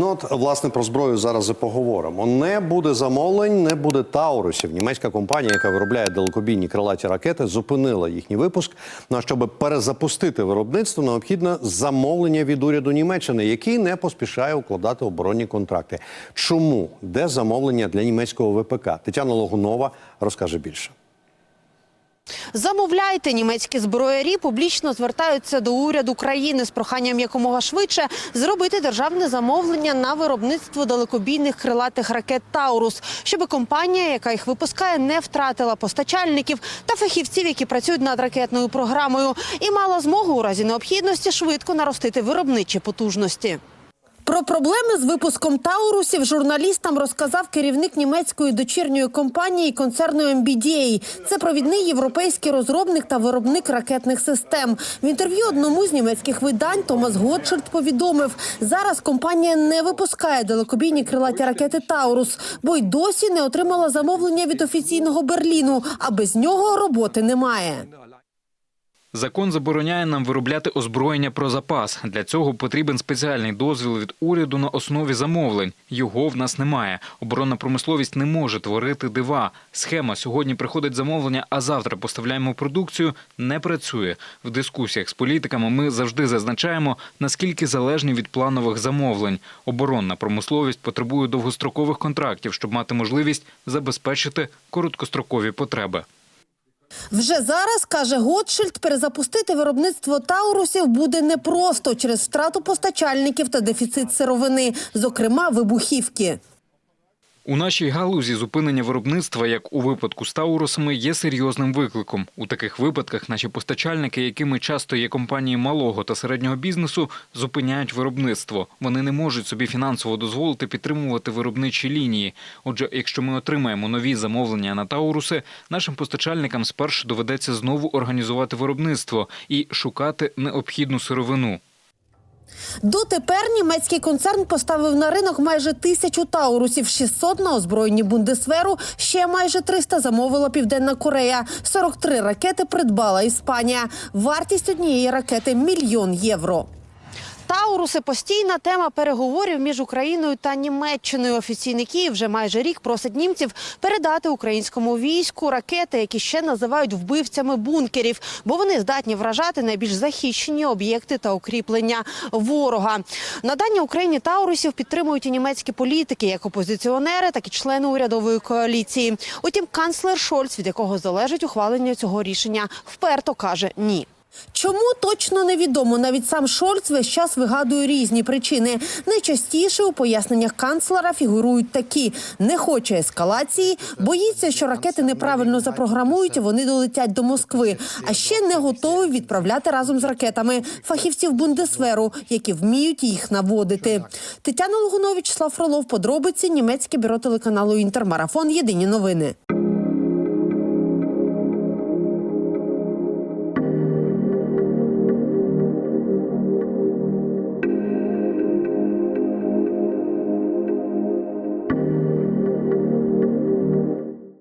Ну от власне про зброю зараз і поговоримо. Не буде замовлень, не буде таурусів. Німецька компанія, яка виробляє далекобійні крилаті ракети, зупинила їхній випуск. Ну а щоб перезапустити виробництво, необхідне замовлення від уряду Німеччини, який не поспішає укладати оборонні контракти. Чому де замовлення для німецького ВПК? Тетяна Логунова розкаже більше. Замовляйте німецькі зброярі публічно звертаються до уряду країни з проханням якомога швидше зробити державне замовлення на виробництво далекобійних крилатих ракет Таурус, щоб компанія, яка їх випускає, не втратила постачальників та фахівців, які працюють над ракетною програмою, і мала змогу у разі необхідності швидко наростити виробничі потужності. Про проблеми з випуском таурусів журналістам розказав керівник німецької дочірньої компанії концерну MBDA. Це провідний європейський розробник та виробник ракетних систем. В інтерв'ю одному з німецьких видань Томас Готшильд повідомив, зараз компанія не випускає далекобійні крилаті ракети Таурус, бо й досі не отримала замовлення від офіційного Берліну, а без нього роботи немає. Закон забороняє нам виробляти озброєння про запас. Для цього потрібен спеціальний дозвіл від уряду на основі замовлень. Його в нас немає. Оборонна промисловість не може творити дива. Схема сьогодні приходить замовлення, а завтра поставляємо продукцію. Не працює в дискусіях з політиками. Ми завжди зазначаємо наскільки залежні від планових замовлень. Оборонна промисловість потребує довгострокових контрактів, щоб мати можливість забезпечити короткострокові потреби. Вже зараз, каже Готшильд, перезапустити виробництво таурусів буде непросто через втрату постачальників та дефіцит сировини, зокрема вибухівки. У нашій галузі зупинення виробництва, як у випадку з Таурусами, є серйозним викликом. У таких випадках наші постачальники, якими часто є компанії малого та середнього бізнесу, зупиняють виробництво. Вони не можуть собі фінансово дозволити підтримувати виробничі лінії. Отже, якщо ми отримаємо нові замовлення на Тауруси, нашим постачальникам спершу доведеться знову організувати виробництво і шукати необхідну сировину. Дотепер німецький концерн поставив на ринок майже тисячу таурусів, 600 на озброєнні Бундесверу, ще майже 300 замовила Південна Корея, 43 ракети придбала Іспанія. Вартість однієї ракети – мільйон євро. Тауруси постійна тема переговорів між Україною та Німеччиною. Офіційний Київ вже майже рік просить німців передати українському війську ракети, які ще називають вбивцями бункерів, бо вони здатні вражати найбільш захищені об'єкти та укріплення ворога. Надання Україні таурусів підтримують і німецькі політики, як опозиціонери, так і члени урядової коаліції. Утім, канцлер Шольц, від якого залежить ухвалення цього рішення, вперто каже ні. Чому точно невідомо. Навіть сам Шольц весь час вигадує різні причини. Найчастіше у поясненнях канцлера фігурують такі: не хоче ескалації, боїться, що ракети неправильно запрограмують, вони долетять до Москви. А ще не готовий відправляти разом з ракетами фахівців Бундесверу, які вміють їх наводити. Тетяна Лугунович, Слав Фролов, подробиці німецьке бюро телеканалу Інтермарафон. Єдині новини.